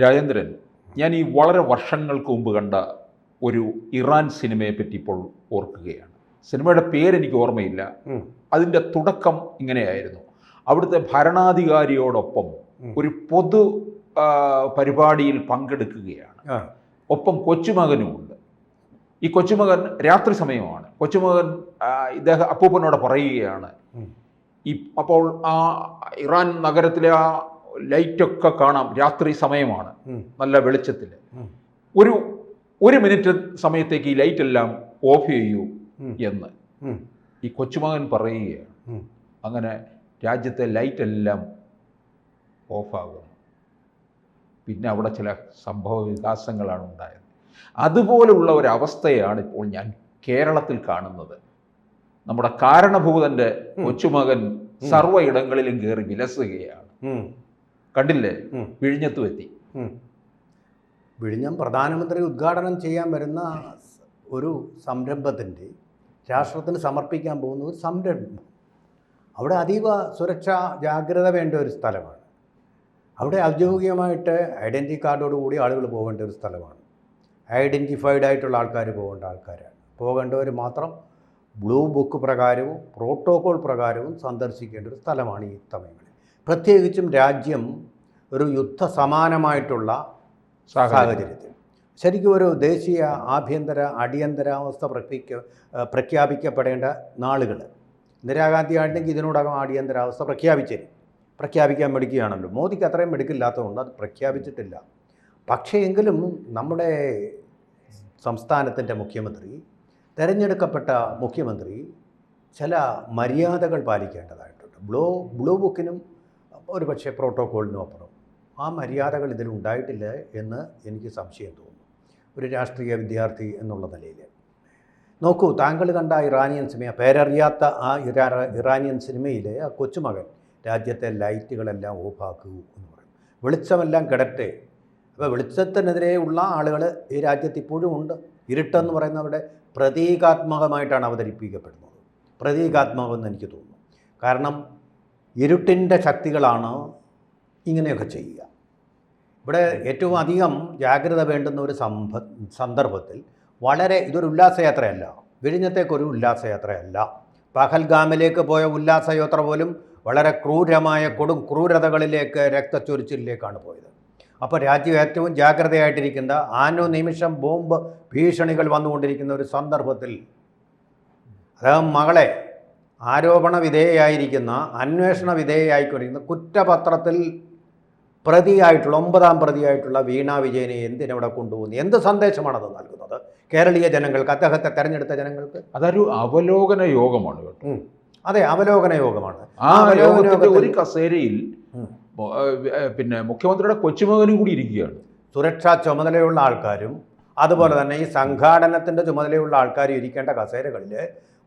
രാജേന്ദ്രൻ ഞാൻ ഈ വളരെ വർഷങ്ങൾക്ക് മുമ്പ് കണ്ട ഒരു ഇറാൻ സിനിമയെ പറ്റി ഇപ്പോൾ ഓർക്കുകയാണ്. സിനിമയുടെ പേരെനിക്ക് ഓർമ്മയില്ല. അതിന്റെ തുടക്കം ഇങ്ങനെയായിരുന്നു. അവിടുത്തെ ഭരണാധികാരിയോടൊപ്പം ഒരു പൊതു പരിപാടിയിൽ പങ്കെടുക്കുകയാണ്. ഒപ്പം കൊച്ചുമകനുമുണ്ട്. ഈ കൊച്ചുമകൻ രാത്രി സമയമാണ്. കൊച്ചുമകൻ ഇദ്ദേഹം അപ്പൂപ്പനോട് പറയുകയാണ്. ഈ അപ്പോൾ ആ ഇറാൻ നഗരത്തിലെ ആ ലൈറ്റൊക്കെ കാണാം. രാത്രി സമയമാണ്. നല്ല വെളിച്ചത്തിൽ ഒരു ഒരു മിനിറ്റ് സമയത്തേക്ക് ഈ ലൈറ്റ് എല്ലാം ഓഫ് ചെയ്യൂ എന്ന് ഈ കൊച്ചുമകൻ പറയുകയാണ്. അങ്ങനെ രാജ്യത്തെ ലൈറ്റ് എല്ലാം ഓഫാകുന്നു. പിന്നെ അവിടെ ചില സംഭവ വികാസങ്ങളാണ് ഉണ്ടായത്. അതുപോലുള്ള അവസ്ഥയാണ് ഇപ്പോൾ ഞാൻ കേരളത്തിൽ കാണുന്നത്. നമ്മുടെ കാരണഭൂതന്റെ കൊച്ചുമകൻ സർവ ഇടങ്ങളിലും കയറി വിലസുകയാണ്. കണ്ടില്ലേ? വിഴിഞ്ഞത്ത് എത്തി വിഴിഞ്ഞം പ്രധാനമന്ത്രി ഉദ്ഘാടനം ചെയ്യാൻ വരുന്ന ഒരു സംരംഭത്തിന്റെ രാഷ്ട്രത്തിന് സമർപ്പിക്കാൻ പോകുന്ന ഒരു സംരംഭം. അവിടെ അതീവ സുരക്ഷാ ജാഗ്രത വേണ്ട ഒരു സ്ഥലമാണ്. അവിടെ ഔദ്യോഗികമായിട്ട് ഐഡന്റി കാർഡോടുകൂടി ആളുകൾ പോകേണ്ട ഒരു സ്ഥലമാണ്. ഐഡന്റിഫൈഡ് ആയിട്ടുള്ള ആൾക്കാർ പോകേണ്ട ആൾക്കാരാണ്. പോകേണ്ടവർ മാത്രം ബ്ലൂ ബുക്ക് പ്രകാരവും പ്രോട്ടോകോൾ പ്രകാരവും സന്ദർശിക്കേണ്ട ഒരു സ്ഥലമാണ് ഈ സമയങ്ങളിൽ പ്രത്യേകിച്ചും രാജ്യം ഒരു യുദ്ധ സമാനമായിട്ടുള്ള സാഹചര്യത്തിൽ. ശരിക്കും ഒരു ദേശീയ ആഭ്യന്തര അടിയന്തരാവസ്ഥ പ്രഖ്യാപിക്ക പ്രഖ്യാപിക്കപ്പെടേണ്ട നാളുകൾ ഇന്ദിരാഗാന്ധി ആണെങ്കിൽ ഇതിനോടകം അടിയന്തരാവസ്ഥ പ്രഖ്യാപിച്ചേനെ. പ്രഖ്യാപിക്കാൻ മെടുക്കുകയാണല്ലോ മോദിക്ക് അത്രയും മെടുക്കില്ലാത്തതുകൊണ്ട് അത് പ്രഖ്യാപിച്ചിട്ടില്ല. പക്ഷേ എങ്കിലും നമ്മുടെ സംസ്ഥാനത്തിന്റെ മുഖ്യമന്ത്രി തിരഞ്ഞെടുക്കപ്പെട്ട മുഖ്യമന്ത്രി ചില മര്യാദകൾ പാലിക്കേണ്ടതായിട്ടുണ്ട്. ബ്ലൂ ബ്ലൂ ബുക്കിനും ഒരു പക്ഷേ പ്രോട്ടോക്കോളിനും അപ്പുറം. ആ മര്യാദകൾ ഇതിൽ ഉണ്ടായിട്ടില്ല എന്ന് എനിക്ക് സംശയം തോന്നുന്നു. ഒരു രാഷ്ട്രീയ വിദ്യാർത്ഥി എന്നുള്ള നിലയിൽ നോക്കൂ താങ്കൾ കണ്ട ഇറാനിയൻ സിനിമ പേരറിയാത്ത ആ ഇറാ ഇറാനിയൻ സിനിമയിലെ ആ കൊച്ചുമകൻ രാജ്യത്തെ ലൈറ്റുകളെല്ലാം ഓഫാക്കൂ എന്ന് പറയും. വെളിച്ചമെല്ലാം കിടട്ടെ. അപ്പോൾ വെളിച്ചത്തിനെതിരെ ഉള്ള ആളുകൾ ഈ രാജ്യത്ത് ഇപ്പോഴും ഉണ്ട്. ഇരുട്ടെന്ന് പറയുന്നവരുടെ പ്രതീകാത്മകമായിട്ടാണ് അവതരിപ്പിക്കപ്പെടുന്നത്. പ്രതീകാത്മകമെന്ന് എനിക്ക് തോന്നുന്നു. കാരണം ഇരുട്ടിന്റെ ശക്തികളാണ് ഇങ്ങനെയൊക്കെ ചെയ്യുക. ഇവിടെ ഏറ്റവും അധികം ജാഗ്രത വേണ്ടുന്ന ഒരു സംഭ സന്ദർഭത്തിൽ വളരെ ഇതൊരു ഉല്ലാസയാത്രയല്ല. വിഴിഞ്ഞത്തേക്കൊരു ഉല്ലാസയാത്രയല്ല. പഹൽഗാമിലേക്ക് പോയ ഉല്ലാസയാത്ര പോലും വളരെ ക്രൂരമായ കൊടും ക്രൂരതകളിലേക്ക് രക്തച്ചൊരിച്ചിലേക്കാണ് പോയത്. അപ്പോൾ രാജ്യം ഏറ്റവും ജാഗ്രതയായിട്ടിരിക്കുന്ന ആനോ നിമിഷം ബോംബ് ഭീഷണികൾ വന്നുകൊണ്ടിരിക്കുന്ന ഒരു സന്ദർഭത്തിൽ അദ്ദേഹം മകളെ ആരോപണ വിധേയയായിരിക്കുന്ന അന്വേഷണ വിധേയയായിക്കൊണ്ടിരിക്കുന്ന കുറ്റപത്രത്തിൽ പ്രതിയായിട്ടുള്ള ഒമ്പതാം പ്രതിയായിട്ടുള്ള വീണ വിജയനെ എന്തിനവിടെ കൊണ്ടുപോകുന്നു എന്ത് സന്ദേശമാണത് നൽകുന്നത്? കേരളീയ ജനങ്ങൾക്ക് അദ്ദേഹത്തെ തെരഞ്ഞെടുത്ത ജനങ്ങൾക്ക്? അതൊരു അവലോകന യോഗമാണ് കേട്ടോ. അതെ അവലോകന യോഗമാണ്. ആ അവലോകന ഒരു കസേരയിൽ പിന്നെ മുഖ്യമന്ത്രിയുടെ കൊച്ചുമകനും കൂടി ഇരിക്കുകയാണ്. സുരക്ഷാ ചുമതലയുള്ള ആൾക്കാരും അതുപോലെ തന്നെ ഈ സംഘാടനത്തിന്റെ ചുമതലയുള്ള ആൾക്കാർ ഇരിക്കേണ്ട കസേരകളിൽ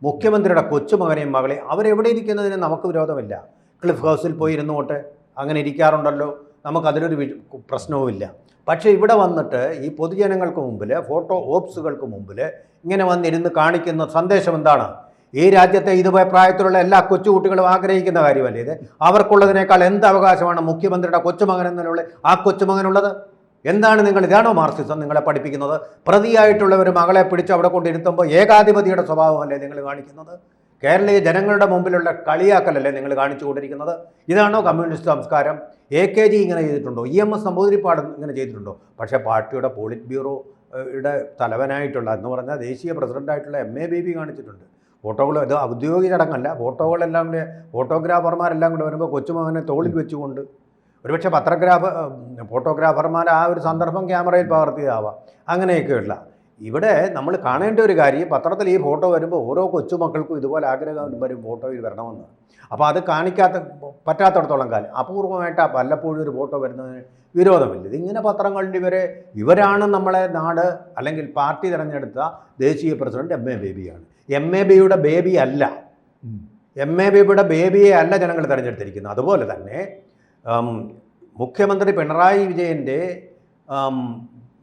മുഖ്യമന്ത്രിയുടെ കൊച്ചുമകനെയും മകളെയും അവരെവിടെ ഇരിക്കുന്നതിന് നമുക്ക് വിരോധമില്ല. ക്ലിഫ് ഹൗസിൽ പോയി ഇരുന്നോട്ടെ അങ്ങനെ ഇരിക്കാറുണ്ടല്ലോ. നമുക്കതിലൊരു പ്രശ്നവുമില്ല. പക്ഷേ ഇവിടെ വന്നിട്ട് ഈ പൊതുജനങ്ങൾക്ക് മുമ്പിൽ ഫോട്ടോ ഓപ്സുകൾക്ക് മുമ്പിൽ ഇങ്ങനെ വന്നിരുന്ന് കാണിക്കുന്ന സന്ദേശം എന്താണ്? ഈ രാജ്യത്തെ ഇതുപോലെ പ്രായത്തിലുള്ള എല്ലാ കൊച്ചുകുട്ടികളും ആഗ്രഹിക്കുന്ന കാര്യമല്ലേ ഇത്? അവർക്കുള്ളതിനേക്കാൾ എന്ത് അവകാശമാണ് മുഖ്യമന്ത്രിയുടെ കൊച്ചുമകൻ എന്നുള്ള ആ കൊച്ചുമകനുള്ളത്? എന്താണ് നിങ്ങൾ ഇതാണോ മാർക്സിസം നിങ്ങളെ പഠിപ്പിക്കുന്നത്? പ്രതിയായിട്ടുള്ള ഒരു മകളെ പിടിച്ച് അവിടെ കൊണ്ടിരുത്തുമ്പോൾ ഏകാധിപതിയുടെ സ്വഭാവമല്ലേ നിങ്ങൾ കാണിക്കുന്നത്? കേരളീയ ജനങ്ങളുടെ മുമ്പിലുള്ള കളിയാക്കലല്ലേ നിങ്ങൾ കാണിച്ചു കൊണ്ടിരിക്കുന്നത്? ഇതാണോ കമ്മ്യൂണിസ്റ്റ് സംസ്കാരം? എ കെ ജി ഇങ്ങനെ ചെയ്തിട്ടുണ്ടോ? ഇ എം എസ് നമ്പൂതിരിപ്പാട് ഇങ്ങനെ ചെയ്തിട്ടുണ്ടോ? പക്ഷേ പാർട്ടിയുടെ പോളിറ്റ് ബ്യൂറോയുടെ തലവനായിട്ടുള്ള എന്ന് പറഞ്ഞാൽ ദേശീയ പ്രസിഡന്റായിട്ടുള്ള എം എ ബി ബേബി കാണിച്ചിട്ടുണ്ട്. ഫോട്ടോകൾ ഇത് ഔദ്യോഗിക ചടങ്ങല്ല ഫോട്ടോകളെല്ലാം കൂടെ ഫോട്ടോഗ്രാഫർമാരെല്ലാം കൂടെ വരുമ്പോൾ കൊച്ചുമകനെ തോളിൽ വെച്ചുകൊണ്ട് ഒരുപക്ഷെ പത്രഗ്രാഫർ ഫോട്ടോഗ്രാഫർമാർ ആ ഒരു സന്ദർഭം ക്യാമറയിൽ പകർത്തിയതാവാം. അങ്ങനെയൊക്കെയുള്ള. ഇവിടെ നമ്മൾ കാണേണ്ട ഒരു കാര്യം പത്രത്തിൽ ഈ ഫോട്ടോ വരുമ്പോൾ ഓരോ കൊച്ചുമക്കൾക്കും ഇതുപോലെ ആഗ്രഹം വരും ഫോട്ടോയിൽ വരണമെന്ന്. അപ്പോൾ അത് കാണിക്കാത്ത പറ്റാത്തടത്തോളം കാലം. അപൂർവമായിട്ട് വല്ലപ്പോഴും ഒരു ഫോട്ടോ വരുന്നതിന് വിരോധമില്ല. ഇതിങ്ങനെ പത്രങ്ങളുടെ ഇവരെ ഇവരാണ് നമ്മളെ നാട് അല്ലെങ്കിൽ പാർട്ടി തിരഞ്ഞെടുത്ത ദേശീയ പ്രസിഡന്റ് എം എ ബേബിയാണ്. എം എ ബിയുടെ ബേബി അല്ല. എം എ ബേബിയുടെ ബേബിയെ അല്ല ജനങ്ങൾ തിരഞ്ഞെടുത്തിരിക്കുന്നത്. അതുപോലെ തന്നെ മുഖ്യമന്ത്രി പിണറായി വിജയന്റെ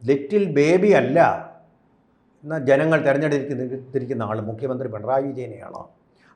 ലിറ്റിൽ ബേബി അല്ല എന്ന ജനങ്ങൾ തിരഞ്ഞെടുത്തിരിക്കുന്ന ആൾ മുഖ്യമന്ത്രി പിണറായി വിജയനെയാണോ?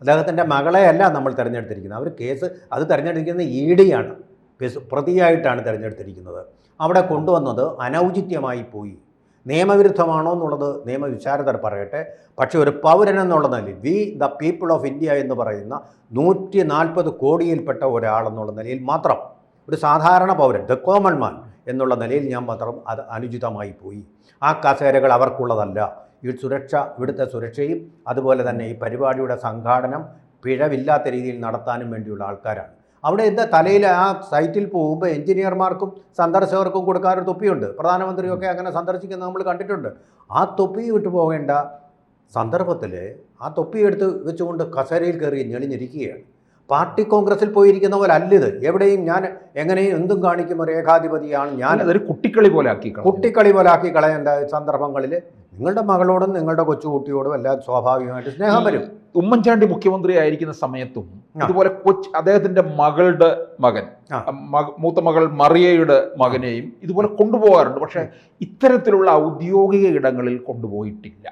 അദ്ദേഹത്തിന്റെ മകളെ അല്ല നമ്മൾ തിരഞ്ഞെടുത്തിരിക്കുന്നത്. അവർ കേസ് അത് തിരഞ്ഞെടുക്കുന്നത് ഇ ഡിയാണ് കേസ് പ്രതിയായിട്ടാണ് തിരഞ്ഞെടുത്തിരിക്കുന്നത്. അവിടെ കൊണ്ടുവന്നത് അനൗചിത്യമായി പോയി. നിയമവിരുദ്ധമാണോ എന്നുള്ളത് നിയമവിചാരകർ പറയട്ടെ. പക്ഷേ ഒരു പൗരൻ എന്നുള്ള നിലയിൽ we the people of India എന്ന് പറയുന്ന നൂറ്റി നാൽപ്പത് കോടിയിൽപ്പെട്ട ഒരാളെന്നുള്ള നിലയിൽ മാത്രം ഒരു സാധാരണ പൗരൻ ദ കോമൺ മാൻ എന്നുള്ള നിലയിൽ ഞാൻ മാത്രം അത് അനുചിതമായി പോയി. ആ കസേരകൾ അവർക്കുള്ളതല്ല. ഈ സുരക്ഷ ഇവിടുത്തെ സുരക്ഷയും അതുപോലെ തന്നെ ഈ പരിപാടിയുടെ സംഘാടനം പിഴവില്ലാത്ത രീതിയിൽ നടത്താനും വേണ്ടിയുള്ള ആൾക്കാരാണ്. അവിടെ എന്താ തലയിൽ ആ സൈറ്റിൽ പോകുമ്പോൾ എഞ്ചിനീയർമാർക്കും സന്ദർശകർക്കും കൊടുക്കാനൊരു തൊപ്പിയുണ്ട്. പ്രധാനമന്ത്രിയൊക്കെ അങ്ങനെ സന്ദർശിക്കുന്നത് നമ്മൾ കണ്ടിട്ടുണ്ട്. ആ തൊപ്പി വിട്ടു പോകേണ്ട സന്ദർഭത്തിൽ ആ തൊപ്പി എടുത്ത് വെച്ചുകൊണ്ട് കസേരയിൽ കയറി ഞെളിഞ്ഞിരിക്കുകയാണ്. പാർട്ടി കോൺഗ്രസിൽ പോയിരിക്കുന്ന പോലെ അല്ലിത് എവിടെയും ഞാൻ എങ്ങനെയും എന്തും കാണിക്കും ഒരു ഏകാധിപതിയാണ് ഞാൻ. അതൊരു കുട്ടിക്കളി പോലെ ആക്കി കുട്ടിക്കളി പോലെ ആക്കി കളയേണ്ട സന്ദർഭങ്ങളിൽ നിങ്ങളുടെ മകളോടും നിങ്ങളുടെ കൊച്ചുകുട്ടിയോടും എല്ലാം സ്വാഭാവികമായിട്ട് സ്നേഹം വരും. ഉമ്മൻചാണ്ടി മുഖ്യമന്ത്രി ആയിരിക്കുന്ന സമയത്തും അതുപോലെ കൊച്ച് അദ്ദേഹത്തിന്റെ മകളുടെ മകൻ. മൂത്ത മകൾ മറിയയുടെ മകനെയും ഇതുപോലെ കൊണ്ടുപോകാറുണ്ട്. പക്ഷേ ഇത്തരത്തിലുള്ള ഔദ്യോഗിക ഇടങ്ങളിൽ കൊണ്ടുപോയിട്ടില്ല.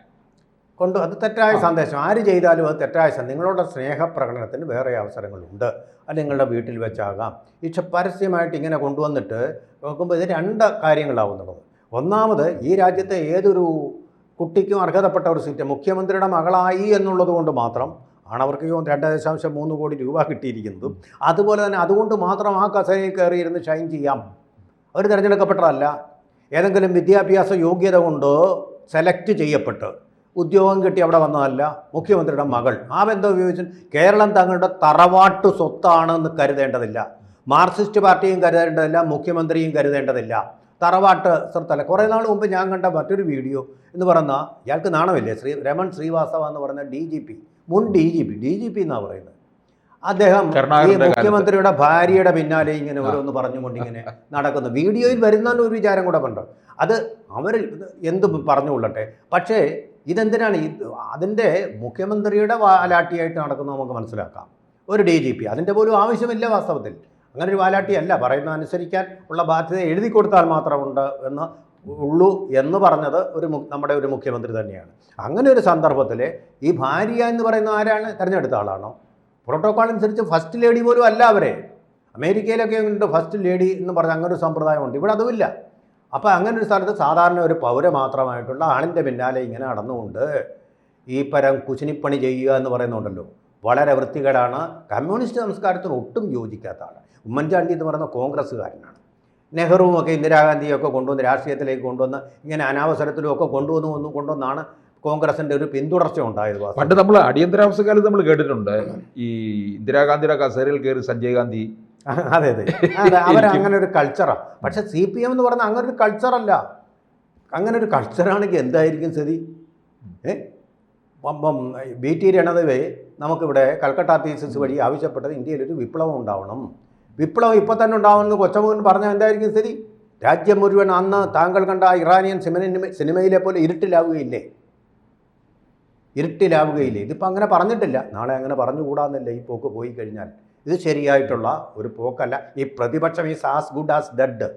കൊണ്ട് അത് തെറ്റായ സന്ദേശം. ആര് ചെയ്താലും അത് തെറ്റായ സന്ദേശം നിങ്ങളുടെ സ്നേഹപ്രകടനത്തിന് വേറെ അവസരങ്ങളുണ്ട്. അത് നിങ്ങളുടെ വീട്ടിൽ വെച്ചാകാം. ഈ പരസ്യമായിട്ട് ഇങ്ങനെ കൊണ്ടുവന്നിട്ട് നോക്കുമ്പോൾ ഇത് രണ്ട് കാര്യങ്ങളാവുന്നുള്ളത് ഒന്നാമത് ഈ രാജ്യത്തെ ഏതൊരു കുട്ടിക്കും അർഹതപ്പെട്ട ഒരു സീറ്റ് മുഖ്യമന്ത്രിയുടെ മകളായി എന്നുള്ളത് കൊണ്ട് മാത്രം ആണ് അവർക്ക് ഈ രണ്ട് ദശാംശം മൂന്ന് കോടി രൂപ കിട്ടിയിരിക്കുന്നതും അതുപോലെ തന്നെ അതുകൊണ്ട് മാത്രം ആ കസേരയിൽ കയറിയിരുന്ന് ഷൈൻ ചെയ്യാം. അവർ തിരഞ്ഞെടുക്കപ്പെട്ടതല്ല. ഏതെങ്കിലും വിദ്യാഭ്യാസ യോഗ്യത കൊണ്ട് സെലക്ട് ചെയ്യപ്പെട്ട് ഉദ്യോഗം കിട്ടി അവിടെ വന്നതല്ല മുഖ്യമന്ത്രിയുടെ മകൾ. ആ ബന്ധം ഉപയോഗിച്ച് കേരളം തങ്ങളുടെ തറവാട്ട് സ്വത്താണെന്ന് കരുതേണ്ടതില്ല. മാർക്സിസ്റ്റ് പാർട്ടിയും കരുതേണ്ടതില്ല മുഖ്യമന്ത്രിയും കരുതേണ്ടതില്ല. തറവാട്ട് സ്വത്തല്ല. കുറേ നാൾ മുമ്പ് ഞാൻ കണ്ട മറ്റൊരു വീഡിയോ എന്ന് പറഞ്ഞാൽ ഇയാൾക്ക് നാണമില്ലേ? ശ്രീ രമൺ ശ്രീവാസവ എന്ന് പറയുന്ന ഡി ജി പി മുൻ D G P D G P എന്നാണ് പറയുന്നത്. അദ്ദേഹം ഈ മുഖ്യമന്ത്രിയുടെ ഭാര്യയുടെ പിന്നാലെ ഇങ്ങനെ ഓരോന്ന് പറഞ്ഞുകൊണ്ട് ഇങ്ങനെ നടക്കുന്നു. വീഡിയോയിൽ വരുന്ന ഒരു വിചാരം കൂടെ ഉണ്ട്. അത് അവർ എന്ത് പറഞ്ഞുകൊള്ളട്ടെ. പക്ഷേ ഇതെന്തിനാണ്? ഈ അതിന്റെ മുഖ്യമന്ത്രിയുടെ വാലാട്ടിയായിട്ട് നടക്കുന്നത് നമുക്ക് മനസ്സിലാക്കാം. ഒരു ഡി ജി പി അതിന്റെ പോലും ആവശ്യമില്ല വാസ്തവത്തിൽ. അങ്ങനെ ഒരു വാലാട്ടിയല്ല. പറയുന്നത് അനുസരിക്കാൻ ഉള്ള ബാധ്യത എഴുതി കൊടുത്താൽ മാത്രമുണ്ട് എന്ന് ഉള്ളൂ എന്ന് പറഞ്ഞത് ഒരു നമ്മുടെ ഒരു മുഖ്യമന്ത്രി തന്നെയാണ്. അങ്ങനെ ഒരു സന്ദർഭത്തിൽ ഈ ഭാര്യ എന്ന് പറയുന്ന ആരാണ്? തിരഞ്ഞെടുത്ത ആളാണോ? പ്രോട്ടോക്കോൾ അനുസരിച്ച് ഫസ്റ്റ് ലേഡി പോലും അല്ല അവരെ. അമേരിക്കയിലൊക്കെ ഉണ്ട് ഫസ്റ്റ് ലേഡി എന്ന് പറഞ്ഞ അങ്ങനെ ഒരു സമ്പ്രദായമുണ്ട്. ഇവിടെ അതുമില്ല. അപ്പോൾ അങ്ങനെ ഒരു സ്ഥലത്ത് സാധാരണ ഒരു പൗര മാത്രമായിട്ടുള്ള ആളിന്റെ പിന്നാലെ ഇങ്ങനെ നടന്നുകൊണ്ട് ഈ പരം കുശിനിപ്പണി ചെയ്യുക എന്ന് പറയുന്നുണ്ടല്ലോ. വളരെ വൃത്തികേടാണ്. കമ്മ്യൂണിസ്റ്റ് സംസ്കാരത്തിന് ഒട്ടും യോജിക്കാത്ത ആൾ ഉമ്മൻചാണ്ടി എന്ന് പറയുന്ന കോൺഗ്രസ്സുകാരനാണ്. നെഹ്റുവും ഒക്കെ ഇന്ദിരാഗാന്ധിയൊക്കെ കൊണ്ടുവന്ന് രാഷ്ട്രീയത്തിലേക്ക് കൊണ്ടുവന്ന് ഇങ്ങനെ അനാവസരത്തിലും ഒക്കെ കൊണ്ടുവന്നു വന്നു കൊണ്ടുവന്നാണ് കോൺഗ്രസിന്റെ ഒരു പിന്തുടർച്ച ഉണ്ടായത് പണ്ട് നമ്മൾ അടിയന്തരാവസ്ഥ കാലത്ത് നമ്മൾ കേട്ടിട്ടുണ്ട്. ഈ ഇന്ദിരാഗാന്ധിയുടെ കസേരയിൽ കയറി സഞ്ജയ് ഗാന്ധി അതെ അതെ. അതെ അവർ അങ്ങനെ ഒരു കൾച്ചറാണ് പക്ഷെ സി പി എം എന്ന് പറഞ്ഞാൽ അങ്ങനെ ഒരു കൾച്ചറല്ല അങ്ങനെ ഒരു കൾച്ചറാണെങ്കിൽ എന്തായിരിക്കും സ്ഥിതി? ഏ? ബി ടി രണദവേ നമുക്കിവിടെ കൽക്കട്ട തീസിസ് വഴി ആവശ്യപ്പെട്ടത് ഇന്ത്യയിലൊരു വിപ്ലവം ഉണ്ടാവണം. വിപ്ലവം ഇപ്പം തന്നെ ഉണ്ടാവുമെന്ന് കൊച്ചമോഹൻ പറഞ്ഞാൽ എന്തായിരിക്കും സ്ഥിതി? രാജ്യം മുഴുവൻ അന്ന് താങ്കൾ കണ്ട ആ ഇറാനിയൻ സിനിമ സിനിമയിലെ പോലെ ഇരുട്ടിലാവുകയില്ലേ? ഇരുട്ടിലാവുകയില്ലേ? ഇതിപ്പോൾ അങ്ങനെ പറഞ്ഞിട്ടില്ല. നാളെ അങ്ങനെ പറഞ്ഞുകൂടാന്നില്ല ഈ പോക്ക് പോയി കഴിഞ്ഞാൽ. ഇത് ശരിയായിട്ടുള്ള ഒരു പോക്കല്ല. ഈ പ്രതിപക്ഷം ഈ ആസ് ഗുഡ് ആസ് ഡെഡ്.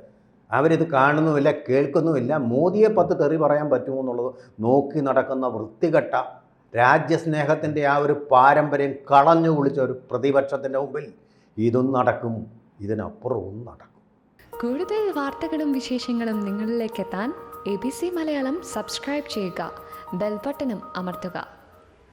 അവരിത് കാണുന്നുമില്ല കേൾക്കുന്നുമില്ല. മോദിയെ പത്ത് തെറി പറയാൻ പറ്റുമോ എന്നുള്ളത് നോക്കി നടക്കുന്ന വൃത്തികെട്ട രാജ്യസ്നേഹത്തിന്റെ ആ ഒരു പാരമ്പര്യം കളഞ്ഞു കുളിച്ച ഒരു പ്രതിപക്ഷത്തിന്റെ മുമ്പിൽ ഇതും നടക്കും ഇതിനപ്പുറവും നടക്കും. കൂടുതൽ വാർത്തകളും വിശേഷങ്ങളും നിങ്ങളിലേക്ക് എത്താൻ A B C Malayalam subscribe ചെയ്യുക ബെൽബട്ടനും അമർത്തുക.